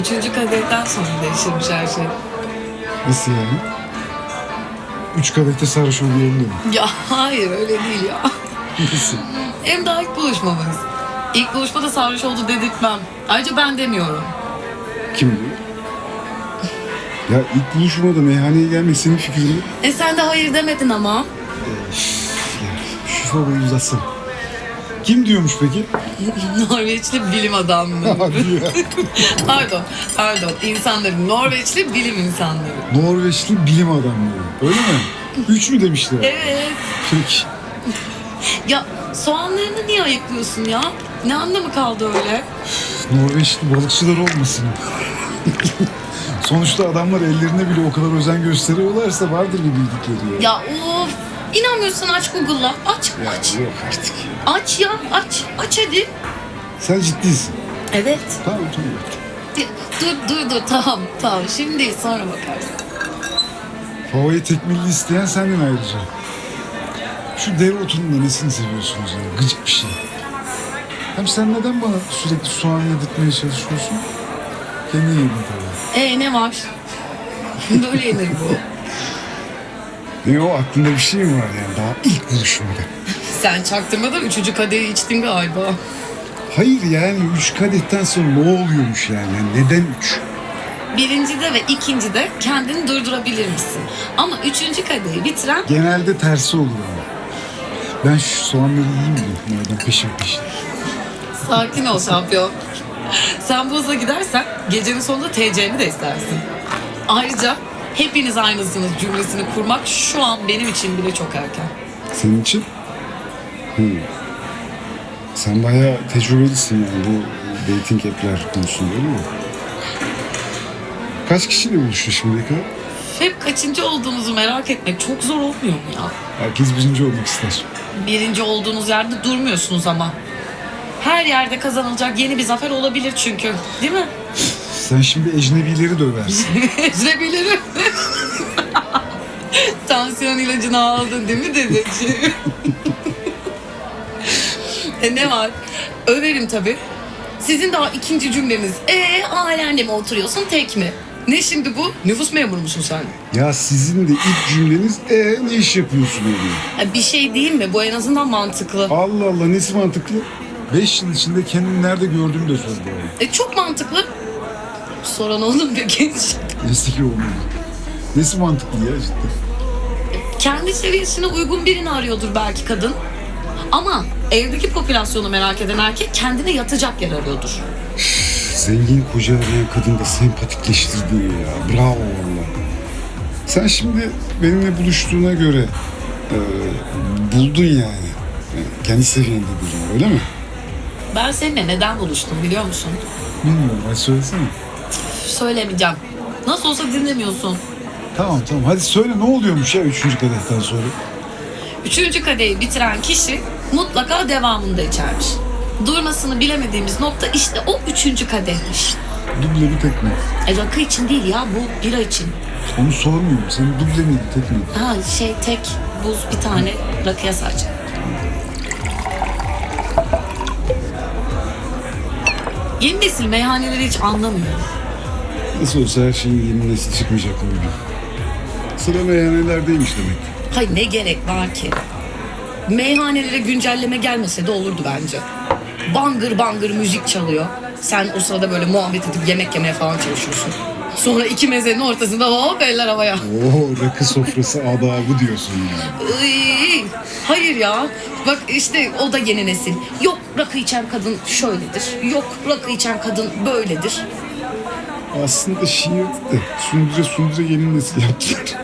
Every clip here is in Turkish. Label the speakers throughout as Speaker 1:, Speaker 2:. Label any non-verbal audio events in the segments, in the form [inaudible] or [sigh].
Speaker 1: Üçüncü kadehten sonra değişirmiş her şey.
Speaker 2: Nasıl yani? Üç kadehte sarhoş oluyorum dedim.
Speaker 1: Ya hayır öyle değil ya.
Speaker 2: Nasıl?
Speaker 1: Hem daha ilk buluşmamız. İlk buluşmada sarhoş oldu dedirtmem. Ayrıca ben demiyorum.
Speaker 2: Kim diyor? Ya ilk buluşmada meyhaneye gelmek senin fikrin mi?
Speaker 1: E sen de hayır demedin ama.
Speaker 2: Ya, şu fabayı uzatsın. Kim diyormuş peki?
Speaker 1: Norveçli bilim adamı. [laughs] Pardon, pardon. İnsanların, Norveçli bilim insanları.
Speaker 2: Norveçli bilim adamları. Öyle mi? Üç mü demişler?
Speaker 1: Evet.
Speaker 2: Peki.
Speaker 1: Ya soğanlarını niye ayıklıyorsun ya? Ne anlamı kaldı öyle?
Speaker 2: Norveçli balıkçılar olmasın. Sonuçta adamlar ellerine bile o kadar özen gösteriyorlarsa vardır bir bildikleri ya.
Speaker 1: Ya of. İnanmıyorsan aç Google'la. Aç,
Speaker 2: Ya
Speaker 1: aç.
Speaker 2: yok artık ya.
Speaker 1: Aç ya, aç. Aç hadi.
Speaker 2: Sen ciddisin.
Speaker 1: Evet.
Speaker 2: Tamam tamam.
Speaker 1: Dur, dur, dur. Tamam, tamam. Şimdi sonra bakarsın.
Speaker 2: Favayı tekmilli isteyen sendin ayrıca. Şu dereotunun da nesini seviyorsunuz ya? Gıcık bir şey. Hem sen neden bana sürekli soğan yedirtmeye çalışıyorsun? Kendin yedin tabii.
Speaker 1: E ne var? [laughs] Böyle yenir bu.
Speaker 2: Ne o aklında bir şey mi var yani daha ilk buluşmada? [laughs]
Speaker 1: Sen çaktırmadan üçüncü kadehi içtin galiba.
Speaker 2: Hayır yani üç kadetten sonra ne oluyormuş yani? Yani Neden üç?
Speaker 1: Birincide ve ikincide kendini durdurabilir misin? Ama üçüncü kadehi bitiren
Speaker 2: Genelde tersi olur ama. Ben şu soğanları yiyeyim mi? Madem peşin peşin.
Speaker 1: sakin ol şampiyon. Sen bu hıza gidersen gecenin sonunda TC'ni de istersin. Ayrıca hepiniz aynısınız cümlesini kurmak şu an benim için bile çok erken.
Speaker 2: Senin için? Hmm. Sen bayağı tecrübelisin yani bu dating app'ler konusunda öyle mi? Kaç kişiyle buluştun şimdiye kadar?
Speaker 1: Hep kaçıncı olduğunuzu merak etmek çok zor olmuyor mu ya?
Speaker 2: Herkes birinci olmak ister.
Speaker 1: Birinci olduğunuz yerde durmuyorsunuz ama. Her yerde kazanılacak yeni bir zafer olabilir çünkü. Değil mi?
Speaker 2: Sen şimdi ecnebileri döversin. [laughs]
Speaker 1: Ezebilirim. [laughs] Tansiyon ilacını aldın değil mi dedeciğim? [laughs] e ne var? Överim tabii. Sizin daha ikinci cümleniz. E ailenle mi oturuyorsun tek mi? Ne şimdi bu? Nüfus memuru musun sen?
Speaker 2: ya sizin de ilk cümleniz e ne iş yapıyorsun oluyor.
Speaker 1: Ha, bir şey değil mi? Bu en azından mantıklı.
Speaker 2: Allah Allah nesi mantıklı? Beş yıl içinde kendini nerede gördüğümü de sor bu arada.
Speaker 1: E çok mantıklı. Soran oldu mu peki?
Speaker 2: Mesleki olmalı. Nesi mantıklı ya cidden?
Speaker 1: Kendi seviyesine uygun birini arıyordur belki kadın. Ama evdeki popülasyonu merak eden erkek kendine yatacak yer arıyordur.
Speaker 2: Zengin koca arayan kadın da sempatikleştirdi ya. Bravo valla. Sen şimdi benimle buluştuğuna göre e, buldun yani. Yani Kendi seviyende buldun öyle mi?
Speaker 1: Ben seninle neden buluştum biliyor musun?
Speaker 2: Bilmiyorum hadi söylesene.
Speaker 1: Söylemeyeceğim. Nasıl olsa dinlemiyorsun.
Speaker 2: Tamam tamam hadi söyle ne oluyormuş ya üçüncü kadehten sonra?
Speaker 1: Üçüncü kadehi bitiren kişi mutlaka devamında içermiş. Durmasını bilemediğimiz nokta işte o üçüncü kadehmiş.
Speaker 2: Duble mi tek mi?
Speaker 1: E rakı için değil ya bu bira için.
Speaker 2: Onu sormuyorum. Senin duble miydi tek miydi?
Speaker 1: Ha şey tek buz bir tane rakıya sadece. Yeni nesil meyhaneleri hiç anlamıyor.
Speaker 2: Nasıl olsa her şeyin yeni nesil çıkmayacak bu gün. Sıra meyhanelerdeymiş demek.
Speaker 1: Hayır ne gerek var ki? Meyhanelere güncelleme gelmese de olurdu bence. Bangır bangır müzik çalıyor. Sen o sırada böyle muhabbet edip yemek yemeye falan çalışıyorsun. Sonra iki mezenin ortasında hop eller havaya.
Speaker 2: Oo rakı sofrası adabı diyorsun yani.
Speaker 1: Iy, Hayır ya. Bak işte o da yeni nesil. Yok rakı içen kadın şöyledir. Yok rakı içen kadın böyledir.
Speaker 2: Aslında şiirdi de sundure sundure yeni nesil yaptılar.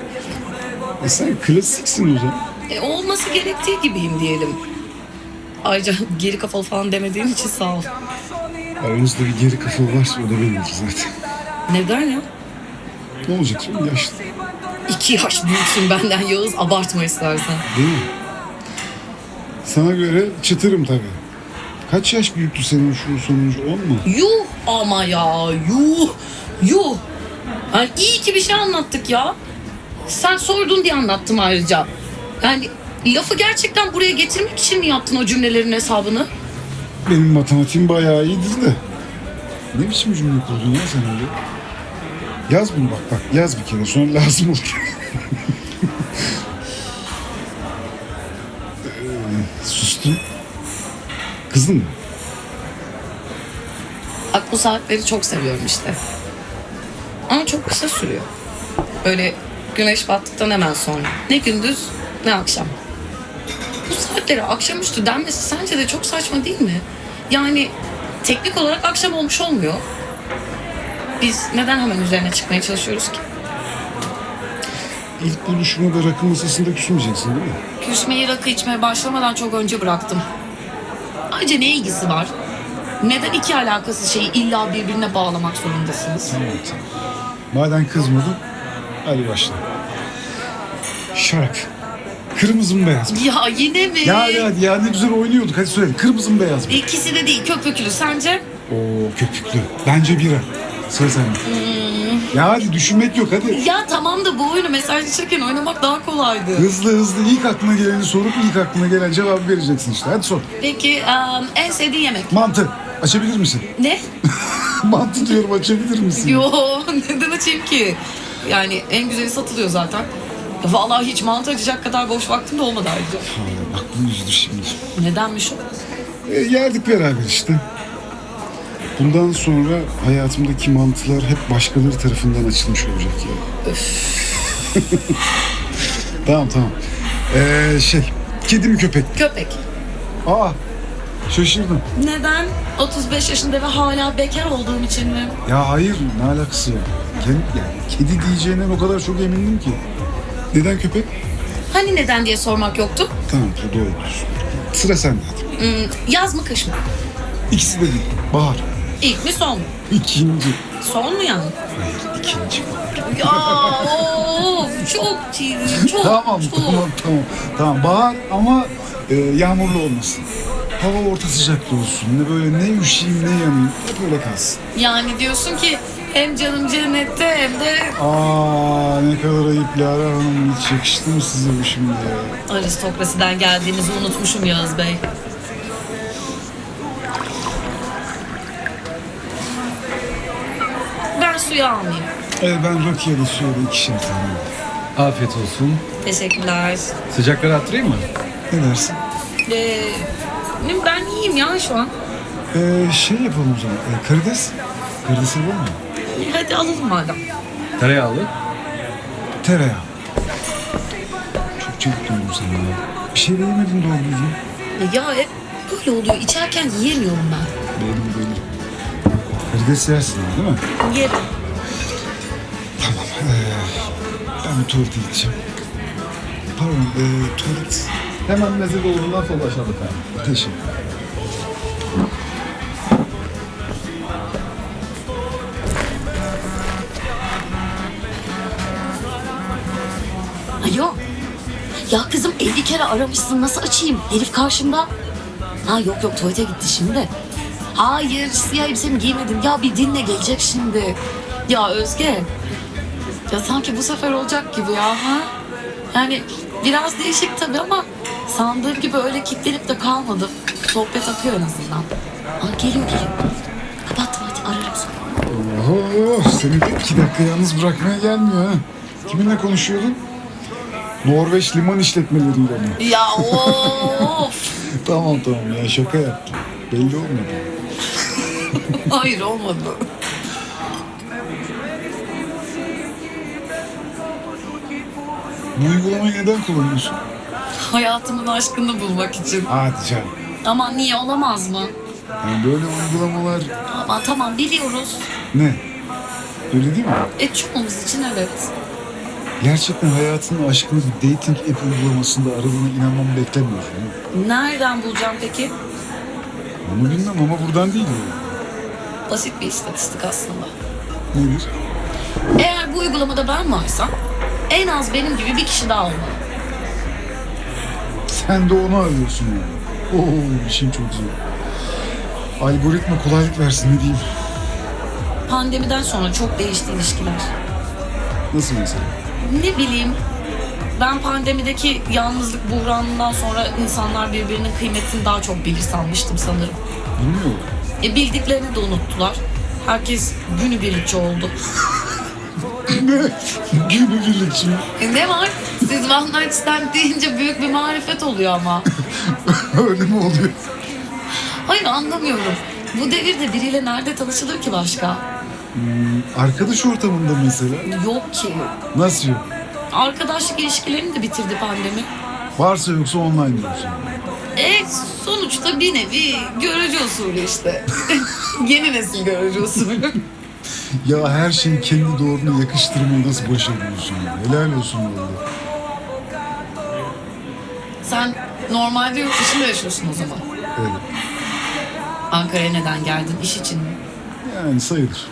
Speaker 2: E sen klasiksin hocam.
Speaker 1: E, olması gerektiği gibiyim diyelim. Ayrıca geri kafalı falan demediğin için sağ ol.
Speaker 2: Aranızda bir geri kafalı varsa o da benimdir zaten.
Speaker 1: Neden ya?
Speaker 2: Ne olacak şimdi yaşlı
Speaker 1: İki yaş büyüksün benden Yağız abartma istersen.
Speaker 2: değil mi? Sana göre çıtırım tabii. Kaç yaş büyüktü senin şu sonuncu on mu?
Speaker 1: Yuh ama ya yuh yuh. Yani iyi ki bir şey anlattık ya. Sen sordun diye anlattım ayrıca. Yani lafı gerçekten buraya getirmek için mi yaptın o cümlelerin hesabını?
Speaker 2: Benim matematiğim bayağı iyidir de. Ne biçim cümle kurdun ya sen öyle? Yaz bunu bak bak yaz bir kere sonra lazım olur. [laughs] Ee, Sustun. Kızdın mı?
Speaker 1: Bak bu saatleri çok seviyorum işte. Ama çok kısa sürüyor. Böyle güneş battıktan hemen sonra. Ne gündüz ne akşam. Bu saatlere akşamüstü denmesi sence de çok saçma değil mi? Yani teknik olarak akşam olmuş olmuyor. Biz neden hemen üzerine çıkmaya çalışıyoruz ki?
Speaker 2: İlk buluşmada rakı masasında küsmeyeceksin değil mi?
Speaker 1: Küsmeyi rakı içmeye başlamadan çok önce bıraktım. Ayrıca ne ilgisi var? Neden iki alakasız şeyi illa birbirine bağlamak zorundasınız?
Speaker 2: Evet. Madem kızmadın, hadi başla. Şarap. Kırmızı mı beyaz mı?
Speaker 1: Ya yine mi?
Speaker 2: Ya hadi hadi ya ne güzel oynuyorduk hadi söyle. Kırmızı mı beyaz mı?
Speaker 1: İkisi de değil köpüklü sence?
Speaker 2: Oo köpüklü. Bence bira. Sıra sende. Ya hadi düşünmek yok hadi.
Speaker 1: Ya tamam da bu oyunu mesajlaşırken oynamak daha kolaydı.
Speaker 2: Hızlı hızlı ilk aklına geleni sorup ilk aklına gelen cevabı vereceksin işte. Hadi sor.
Speaker 1: Peki em, en sevdiğin yemek?
Speaker 2: Mantı. Açabilir misin?
Speaker 1: Ne? [laughs]
Speaker 2: Mantı diyorum açabilir misin?
Speaker 1: Yo neden açayım ki? Yani en güzeli satılıyor zaten. Vallahi hiç mantı açacak kadar boş vaktim de olmadı ayrıca.
Speaker 2: Bak bu yüzdü şimdi.
Speaker 1: Nedenmiş o?
Speaker 2: E, yerdik beraber işte. Bundan sonra hayatımdaki mantılar hep başkaları tarafından açılmış olacak ya. [laughs] tamam tamam. Ee, şey, kedi mi köpek mi?
Speaker 1: Köpek.
Speaker 2: Aa, şaşırdım.
Speaker 1: Neden? 35 yaşında ve hala bekar olduğum için mi?
Speaker 2: Ya hayır, ne alakası ya? Kedi, yani kedi diyeceğinden o kadar çok emindim ki. Neden köpek?
Speaker 1: Hani neden diye sormak yoktu.
Speaker 2: Tamam, doğru diyorsun. Sıra sende hadi.
Speaker 1: Hmm, yaz mı kış mı?
Speaker 2: İkisi de değil. Bahar.
Speaker 1: İlk mi son mu?
Speaker 2: İkinci.
Speaker 1: Son mu yani?
Speaker 2: Hayır, ikinci.
Speaker 1: Ya of çok çirkin, [laughs] çok
Speaker 2: Tamam
Speaker 1: çok.
Speaker 2: tamam tamam. Tamam bahar ama e, yağmurlu olmasın. Hava orta sıcakta olsun. Ne böyle ne üşüyeyim ne yanayım. Hep öyle kalsın.
Speaker 1: Yani diyorsun ki hem canım cennette hem de
Speaker 2: Aa ne kadar ayıp Lara Hanım. Hiç yakıştı mı size bu şimdi ya?
Speaker 1: aristokrasiden geldiğinizi unutmuşum Yağız Bey. Ben suyu almayayım.
Speaker 2: E, ben Rocky'ye de şöyle ikişer tane.
Speaker 3: Afiyet olsun.
Speaker 1: Teşekkürler.
Speaker 3: Sıcakları attırayım mı?
Speaker 2: Ne dersin?
Speaker 1: Ee, ben iyiyim ya şu an.
Speaker 2: E, şey yapalım o zaman. E, karides. Karides yapalım mı?
Speaker 1: Hadi alalım madem.
Speaker 3: Tereyağlı.
Speaker 2: Tereyağı. Çok çabuk döndüm sana ya. Bir şey de yemedin doğru düzgün.
Speaker 1: Ya hep böyle oluyor. İçerken yiyemiyorum ben.
Speaker 2: Belli belli. Karides yersin değil mi?
Speaker 1: Yerim.
Speaker 2: Tamam. Ee, ben bir tuvalete gideceğim. Pardon, ee, tuvalet.
Speaker 3: Hemen meze dolabından sol aşağıda efendim.
Speaker 2: Teşekkür
Speaker 1: Alo. Ya kızım 50 kere aramışsın nasıl açayım? Herif karşımda. Ha yok yok tuvalete gitti şimdi. Hayır siyah elbisemi giymedim. Ya bir dinle gelecek şimdi. Ya Özge. Ya sanki bu sefer olacak gibi ya ha? Yani biraz değişik tabii ama sandığım gibi öyle kilitlenip de kalmadım. Sohbet akıyor en azından. Aa, geliyor geliyor. Kapattım hadi ararım sonra.
Speaker 2: Oho, seni de iki dakika yalnız bırakmaya gelmiyor ha. Kiminle konuşuyordun? Norveç liman işletmeleriyle mi?
Speaker 1: Ya [laughs] of.
Speaker 2: tamam tamam ya şaka yaptım. Belli olmadı. [laughs]
Speaker 1: Hayır olmadı.
Speaker 2: Bu uygulamayı neden kullanıyorsun?
Speaker 1: Hayatımın aşkını bulmak için.
Speaker 2: Hadi canım.
Speaker 1: Ama niye olamaz mı?
Speaker 2: Yani böyle uygulamalar
Speaker 1: Ama tamam biliyoruz.
Speaker 2: ne? Öyle değil mi?
Speaker 1: E çoğumuz için evet.
Speaker 2: Gerçekten hayatının aşkını bir dating app uygulamasında aradığına inanmamı beklemiyorsun.
Speaker 1: Nereden bulacağım peki?
Speaker 2: Onu bilmem ama buradan değil mi?
Speaker 1: Basit bir istatistik aslında.
Speaker 2: Nedir?
Speaker 1: Eğer bu uygulamada ben varsam en az benim gibi bir kişi daha olmalı.
Speaker 2: Sen de onu arıyorsun yani. Oo, işin çok zor. Algoritma kolaylık versin ne diyeyim.
Speaker 1: Pandemiden sonra çok değişti ilişkiler.
Speaker 2: Nasıl mesela?
Speaker 1: Ne bileyim ben pandemideki yalnızlık buhranından sonra insanlar birbirinin kıymetini daha çok bilir sanmıştım sanırım.
Speaker 2: Bilmiyorum.
Speaker 1: E bildiklerini de unuttular. Herkes günübirlikçi oldu.
Speaker 2: Ne? Günübirlikçi mi?
Speaker 1: E ne var? Siz One Night Stand deyince büyük bir marifet oluyor ama. [laughs]
Speaker 2: Öyle mi oluyor?
Speaker 1: Hayır anlamıyorum. Bu devirde biriyle nerede tanışılır ki başka?
Speaker 2: Arkadaş ortamında mesela.
Speaker 1: Yok ki.
Speaker 2: Nasıl yok?
Speaker 1: Arkadaşlık ilişkilerini de bitirdi pandemi.
Speaker 2: Varsa yoksa online diyorsun.
Speaker 1: E sonuçta bir nevi görücü usulü işte. [laughs] Yeni nesil görücü usulü.
Speaker 2: Ya her şeyi kendi doğruna yakıştırmayı nasıl başarıyorsun ya? Helal olsun valla.
Speaker 1: Sen normalde yurt dışında yaşıyorsun o zaman.
Speaker 2: Evet.
Speaker 1: Ankara'ya neden geldin? İş için mi?
Speaker 2: Yani sayılır.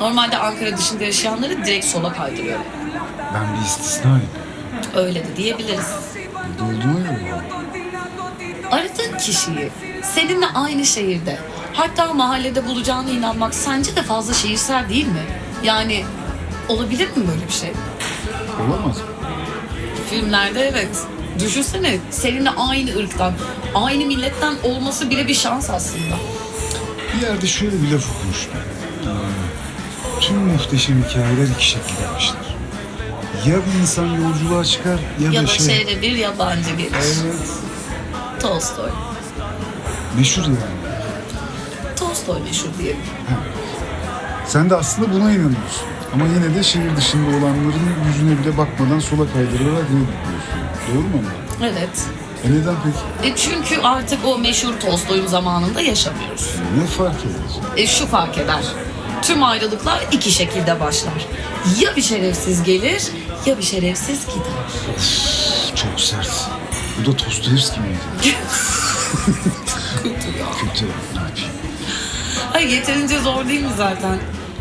Speaker 1: Normalde Ankara dışında yaşayanları direkt sola kaydırıyor.
Speaker 2: Ben bir istisnayım.
Speaker 1: Öyle de diyebiliriz.
Speaker 2: Burada olduğuma göre.
Speaker 1: Aradığın kişiyi seninle aynı şehirde hatta mahallede bulacağına inanmak sence de fazla şehirsel değil mi? Yani olabilir mi böyle bir şey?
Speaker 2: Olamaz?
Speaker 1: Filmlerde evet. Düşünsene seninle aynı ırktan, aynı milletten olması bile bir şans aslında.
Speaker 2: Bir yerde şöyle bir laf okumuştum. Ee, Tüm muhteşem hikayeler iki şekilde yapmışlar. Ya bir insan yolculuğa çıkar ya,
Speaker 1: Ya
Speaker 2: da
Speaker 1: da
Speaker 2: şey...
Speaker 1: şehre bir yabancı gelir.
Speaker 2: Evet.
Speaker 1: Tolstoy.
Speaker 2: Meşhur yani.
Speaker 1: Tolstoy meşhur diyelim.
Speaker 2: Sen de aslında buna inanıyorsun. Ama yine de şehir dışında olanların yüzüne bile bakmadan sola kaydırarak reddediyorsun. Doğru mu?
Speaker 1: Evet.
Speaker 2: E neden peki?
Speaker 1: E çünkü artık o meşhur Tolstoy'un zamanında yaşamıyoruz.
Speaker 2: Ne fark eder?
Speaker 1: E şu fark eder. Tüm ayrılıklar iki şekilde başlar. Ya bir şerefsiz gelir ya bir şerefsiz gider.
Speaker 2: Çok sert. Bu da Dostoyevski miydi? [laughs]
Speaker 1: Hayır yeterince zor değil mi zaten?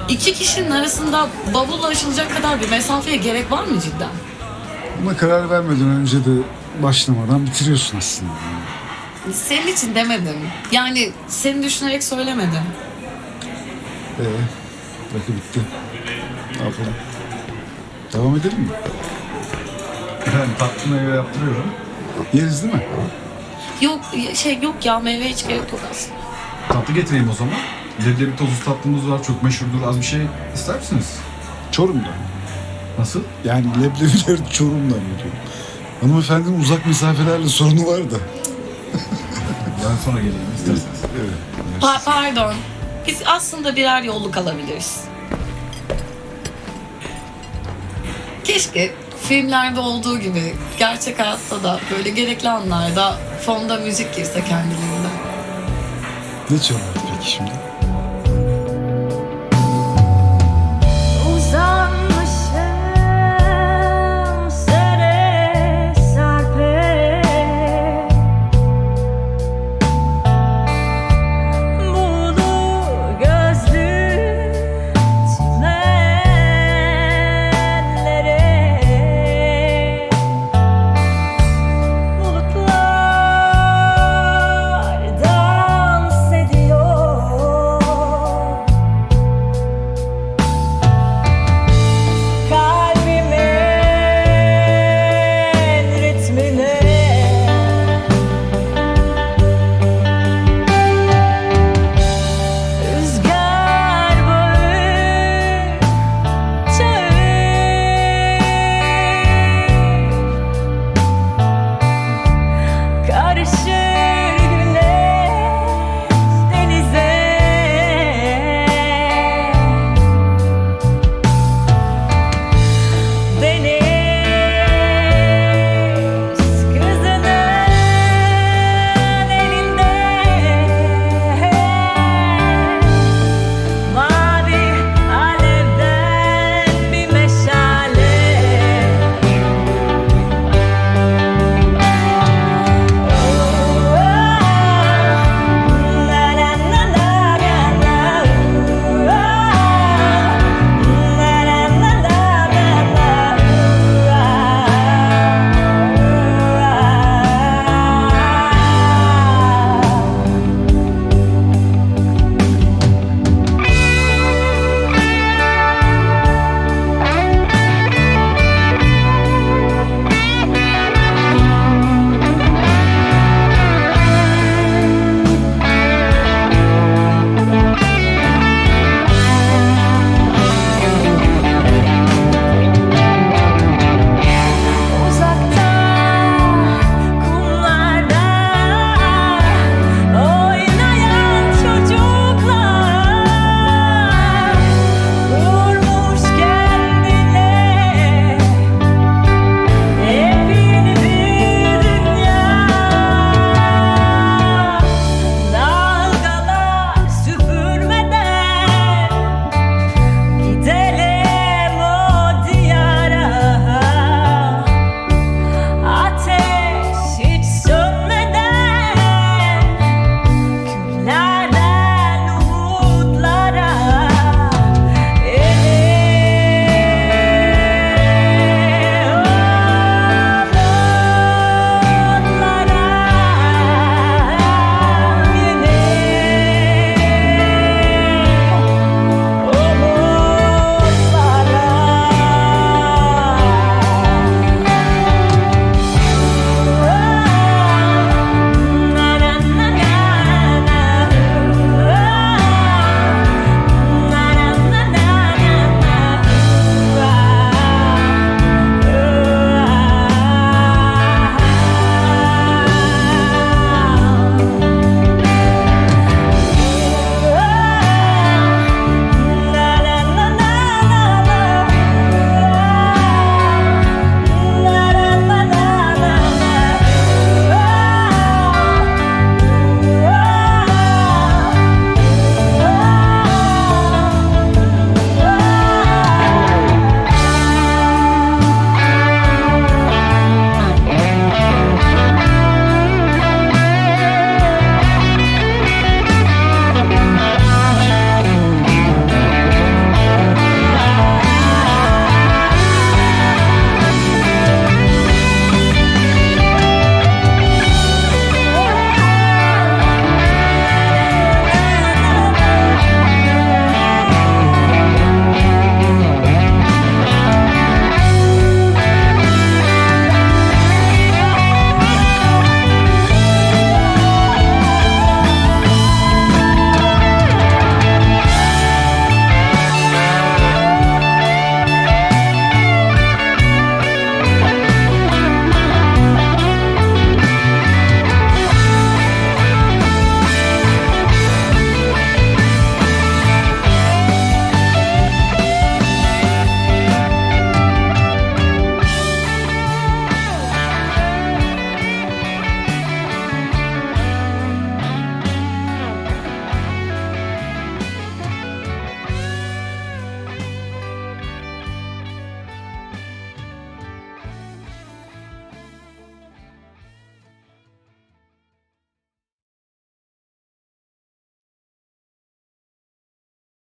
Speaker 1: İki kişinin arasında bavulla aşılacak kadar bir mesafeye gerek var mı cidden?
Speaker 2: Buna karar vermeden önce de başlamadan bitiriyorsun aslında.
Speaker 1: Senin için demedim. Yani seni düşünerek söylemedim.
Speaker 2: Ee, rakı bitti. Ne yapalım? Devam edelim mi?
Speaker 3: Efendim tatlı meyve yaptırıyorum.
Speaker 2: Yeriz değil mi?
Speaker 1: Yok şey yok ya meyve hiç gerek yok aslında.
Speaker 3: Tatlı getireyim o zaman. Leblebi tozlu tatlımız var. Çok meşhurdur. Az bir şey ister misiniz?
Speaker 2: Çorum'da.
Speaker 3: Nasıl?
Speaker 2: Yani leblebiler [laughs] Çorum'dan geliyor. Hanımefendinin uzak mesafelerle sorunu var da. [laughs]
Speaker 3: Ben sonra geleyim isterseniz.
Speaker 2: Evet.
Speaker 1: Pa- pardon. Biz aslında birer yolluk alabiliriz. Keşke filmlerde olduğu gibi gerçek hayatta da böyle gerekli anlarda fonda müzik girse kendiliğinden.
Speaker 2: Ne çalar peki şimdi?